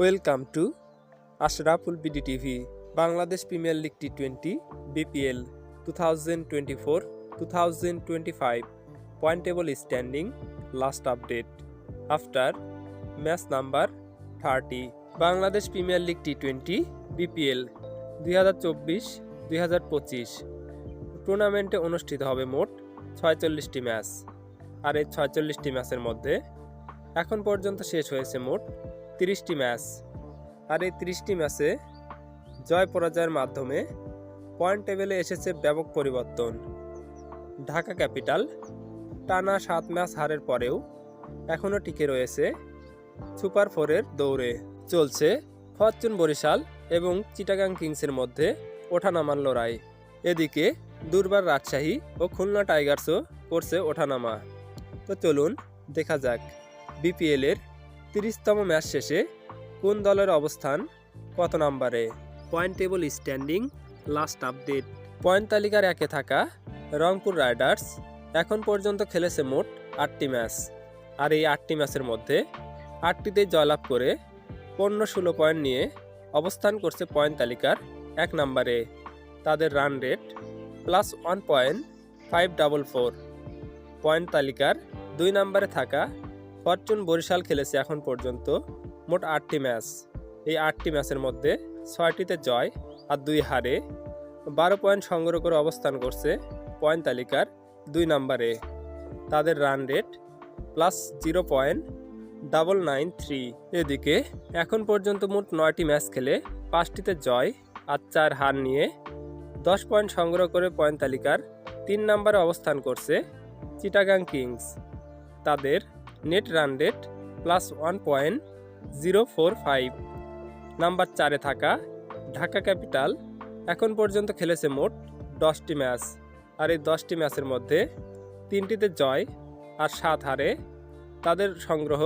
Welcome to Ashraful BD TV, Bangladesh premier league T twenty BPL two thousand twenty four, two thousand twenty five. Point table standing last update after match number thirty Bangladesh premier league T twenty BPL দুই হাজার চব্বিশ, দুই হাজার পঁচিশ। টুর্নামেন্টে অনুষ্ঠিত হবে মোট ছয়চল্লিশটি ম্যাচ আর এই ছয়চল্লিশটি ম্যাচের মধ্যে এখন পর্যন্ত শেষ হয়েছে মোট তিরিশটি ম্যাচ। আর এই তিরিশটি ম্যাচে জয় পরাজয়ের মাধ্যমে পয়েন্ট টেবিলে এসেছে ব্যাপক পরিবর্তন। ঢাকা ক্যাপিটাল টানা সাত ম্যাচ হারের পরেও এখনও টিকে রয়েছে সুপার ফোরের দৌড়ে। চলছে ফরচুন বরিশাল এবং চিটাগাং কিংসের মধ্যে ওঠানামার লড়াই। এদিকে দুর্বার রাজশাহী ও খুলনা টাইগার্সও করছে ওঠানামা। তো চলুন দেখা যাক বিপিএলের তিরিশতম ম্যাচ শেষে কোন দলের অবস্থান? কত নম্বরে? Point table standing, last update. Point তালিকার একে থাকা রংপুর রাইডার্স এখন পর্যন্ত খেলেছে মোট আটটি ম্যাচ। আর এই আটটি ম্যাচের মধ্যে আটটিতেই জয়লাভ করে পণ্য ষোলো পয়েন্ট নিয়ে অবস্থান করছে পয়েন্ট তালিকার এক নম্বরে। তাদের run rate plus one point five double four. Point তালিকার দুই নম্বরে থাকা ফরচুন বরিশাল খেলেছে এখন পর্যন্ত মোট আটটি ম্যাচ। এই আটটি ম্যাচের মধ্যে ছয়টিতে জয় আর দুই হারে বারো পয়েন্ট সংগ্রহ করে অবস্থান করছে পয়েন্ট তালিকার দুই নম্বরে। তাদের run rate plus zero point double nine three. এদিকে এখন পর্যন্ত মোট নয়টি ম্যাচ খেলে পাঁচটিতে জয় আর চার হার নিয়ে দশ পয়েন্ট সংগ্রহ করে পয়েন্ট তালিকার তিন নম্বরে অবস্থান করছে চিটাগাং কিংস। তাদের net run rate plus one point zero four five number চারে থাকা ঢাকা ক্যাপিটাল, এখন পর্যন্ত খেলেছে মোট দশটি ম্যাচ। আর এই দশটি ম্যাচের মধ্যে তিনটিতে জয় আর সাত হারে তাদের সংগ্রহ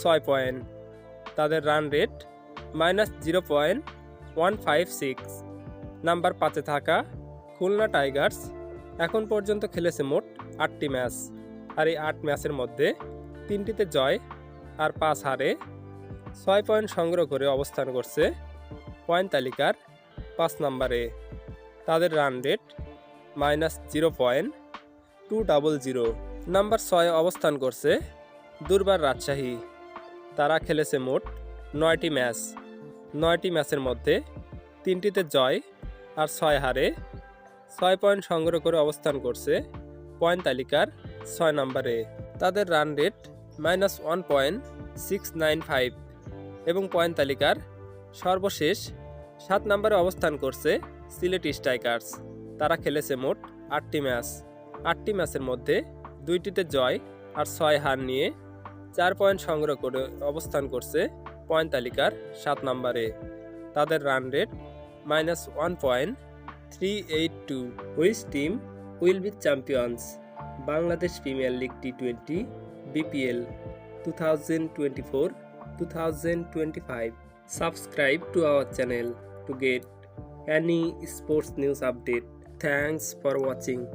ছয় পয়েন্ট তাদের run rate minus zero point one five six number পাঁচে থাকা খুলনা টাইগার্স, এখন পর্যন্ত খেলেছে মোট আটটি ম্যাচ। আর এই আট ম্যাচের মধ্যে তিনটিতে জয় আর পাঁচ হারে ছয় পয়েন্ট সংগ্রহ করে অবস্থান করছে পয়েন্ট তালিকার পাঁচ নম্বরে। তাদের run rate minus zero point two double zero number ছয় অবস্থান করছে দুর্বার রাজশাহী। তারা খেলেছে মোট নয়টি ম্যাচ নয়টি ম্যাচের মধ্যে তিনটিতে জয় আর ছয় হারে ছয় পয়েন্ট সংগ্রহ করে অবস্থান করছে পয়েন্ট তালিকার ছয় নম্বরে। তাদের run rate minus one point six nine five এবং পয়েন্ট তালিকার সর্বশেষ সাত নম্বরে অবস্থান করছে সিলেট স্ট্রাইকার্স। তারা খেলেছে মোট আটটি ম্যাচ। আটটি ম্যাচের মধ্যে দুইটিতে জয় আর ছয় হার নিয়ে চার পয়েন্ট সংগ্রহ করে অবস্থান করছে পয়েন্ট তালিকার সাত নম্বরে। তাদের run rate minus one point three eight two. Which team will be champions. Bangladesh premier league T twenty thousand twenty five subscribe to our channel to get any sports news update. Thanks for watching.